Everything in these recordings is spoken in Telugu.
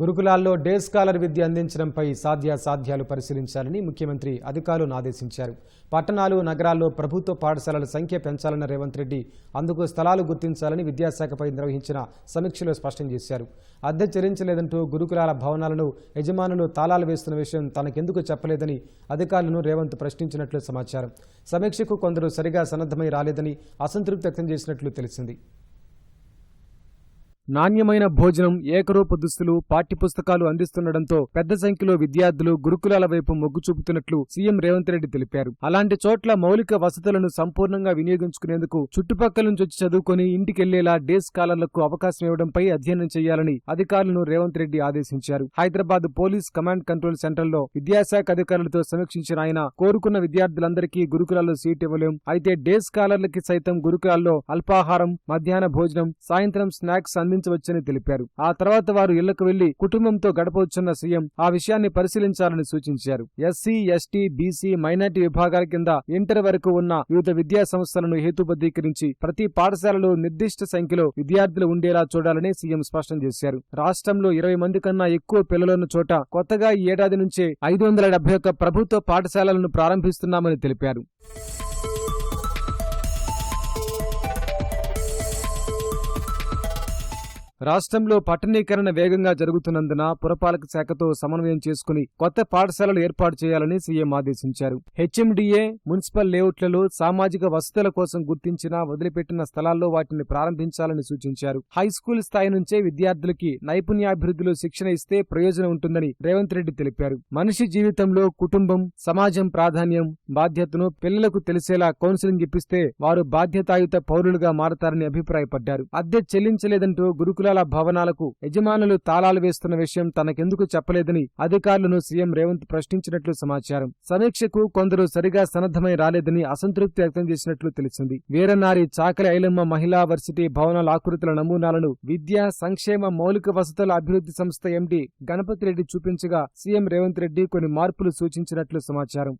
గురుకులాల్లో డే స్కాలర్ విద్య అందించడంపై సాధ్యాసాధ్యాలు పరిశీలించాలని ముఖ్యమంత్రి అధికారులను ఆదేశించారు. పట్టణాలు నగరాల్లో ప్రభుత్వ పాఠశాలల సంఖ్య పెంచాలన్న రేవంత్ రెడ్డి అందుకు స్థలాలు గుర్తించాలని విద్యాశాఖపై నిర్వహించిన సమీక్షలో స్పష్టం చేశారు. అద్దె చెల్లించలేదంటూ గురుకులాల భవనాలను యజమానులు తాళాలు వేస్తున్న విషయం తనకెందుకు చెప్పలేదని అధికారులను రేవంత్ ప్రశ్నించినట్లు సమాచారం. సమీక్షకు కొందరు సరిగా సన్నద్ధమై రాలేదని అసంతృప్తి వ్యక్తం చేసినట్లు తెలిసింది. నాణ్యమైన భోజనం ఏకరూప దుస్తులు పాఠ్యపుస్తకాలు అందిస్తుండటంతో పెద్ద సంఖ్యలో విద్యార్థులు గురుకులాల వైపు మొగ్గు చూపుతున్నట్లు సీఎం రేవంత్ రెడ్డి తెలిపారు. అలాంటి చోట్ల మౌలిక వసతులను సంపూర్ణంగా వినియోగించుకునేందుకు చుట్టుపక్కల నుంచి వచ్చి చదువుకొని ఇంటికెళ్ళేలా డే స్కాలర్లకు అవకాశం ఇవ్వడంపై అధ్యయనం చేయాలని అధికారులను రేవంత్ రెడ్డి ఆదేశించారు. హైదరాబాద్ పోలీస్ కమాండ్ కంట్రోల్ సెంటర్లో విద్యాశాఖ అధికారులతో సమీక్షించిన ఆయన కోరుకున్న విద్యార్థులందరికీ గురుకులాల్లో సీట్ ఇవ్వలేం. అయితే డే స్కాలర్లకి సైతం గురుకులాల్లో అల్పాహారం మధ్యాహ్న భోజనం సాయంత్రం స్నాక్స్ అందించవచ్చని తెలిపారు. ఆ తర్వాత వారు ఇళ్ళకు వెళ్ళి కుటుంబంతో గడపవచ్చున్న సీఎం ఆ విషయాన్ని పరిశీలించాలని సూచించారు. ఎస్సీ ఎస్టీ బీసీ మైనార్టీ విభాగాల కింద ఇంటర్ వరకు ఉన్న వివిధ విద్యా సంస్థలను హేతుబద్ధీకరించి ప్రతి పాఠశాలలో నిర్దిష్ట సంఖ్యలో విద్యార్థులు ఉండేలా చూడాలని సీఎం స్పష్టం చేశారు. రాష్ట్రంలో ఇరవై మంది కన్నా ఎక్కువ పిల్లలున్న చోట కొత్తగా ఈ ఏడాది నుంచే ఐదు వందల డెబ్బై ఒక్క ప్రభుత్వ పాఠశాలలను ప్రారంభిస్తున్నామని తెలిపారు. రాష్ట్రంలో పట్టణీకరణ వేగంగా జరుగుతున్నందున పురపాలక శాఖతో సమన్వయం చేసుకుని కొత్త పాఠశాలలు ఏర్పాటు చేయాలని సీఎం ఆదేశించారు. హెచ్ఎండిఏ మున్సిపల్ లేఅవుట్లలో సామాజిక వసతుల కోసం గుర్తించిన వదిలిపెట్టిన స్థలాల్లో వాటిని ప్రారంభించాలని సూచించారు. హైస్కూల్ స్థాయి నుంచే విద్యార్థులకి నైపుణ్యాభివృద్ధిలో శిక్షణ ఇస్తే ప్రయోజనం ఉంటుందని రేవంత్ రెడ్డి తెలిపారు. మనిషి జీవితంలో కుటుంబం సమాజం ప్రాధాన్యం బాధ్యతను పిల్లలకు తెలిసేలా కౌన్సిలింగ్ ఇప్పిస్తే వారు బాధ్యతాయుత పౌరులుగా మారతారని అభిప్రాయపడ్డారు. అద్దె చెల్లించలేదంటూ గురుకుల గురుకులాల భవనాలకు యజమానులు తాళాలు వేస్తున్న విషయం తనకెందుకు చెప్పలేదని అధికారులను సీఎం రేవంత్ ప్రశ్నించినట్లు సమాచారం. సమీక్షకు కొందరు సరిగా సన్నద్ధమై రాలేదని అసంతృప్తి వ్యక్తం చేసినట్లు తెలిసింది. వీరనారి చాకలి ఐలమ్మ మహిళా వర్సిటీ భవనాల ఆకృతుల నమూనాలను విద్యా సంక్షేమ మౌలిక వసతుల అభివృద్ధి సంస్థ ఎండి గణపతి రెడ్డి చూపించగా సీఎం రేవంత్ రెడ్డి కొన్ని మార్పులు సూచించినట్లు సమాచారం.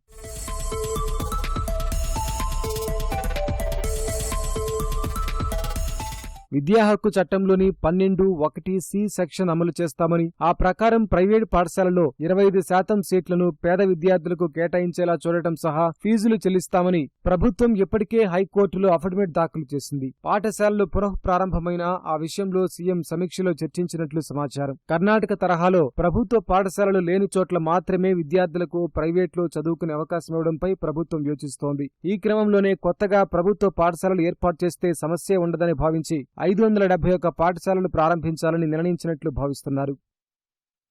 విద్యా హక్కు చట్టంలోని పన్నెండు ఒకటి సి సెక్షన్ అమలు చేస్తామని ఆ ప్రకారం ప్రైవేటు పాఠశాలలో ఇరవై ఐదు శాతం సీట్లను పేద విద్యార్థులకు కేటాయించేలా చూడటం సహా ఫీజులు చెల్లిస్తామని ప్రభుత్వం ఇప్పటికే హైకోర్టులో అఫిడవిట్ దాఖలు చేసింది. పాఠశాలలు పునః ప్రారంభమైన ఆ విషయంలో సీఎం సమీక్షలో చర్చించినట్లు సమాచారం. కర్ణాటక తరహాలో ప్రభుత్వ పాఠశాలలు లేని చోట్ల మాత్రమే విద్యార్థులకు ప్రైవేట్లో చదువుకునే అవకాశం ఇవ్వడంపై ప్రభుత్వం యోచిస్తోంది. ఈ క్రమంలోనే కొత్తగా ప్రభుత్వ పాఠశాలలు ఏర్పాటు చేస్తే సమస్య ఉండదని భావించి ఐదు వందల డెబ్బై ఒక్క పాఠశాలను ప్రారంభించాలని నిర్ణయించినట్లు భావిస్తున్నారు.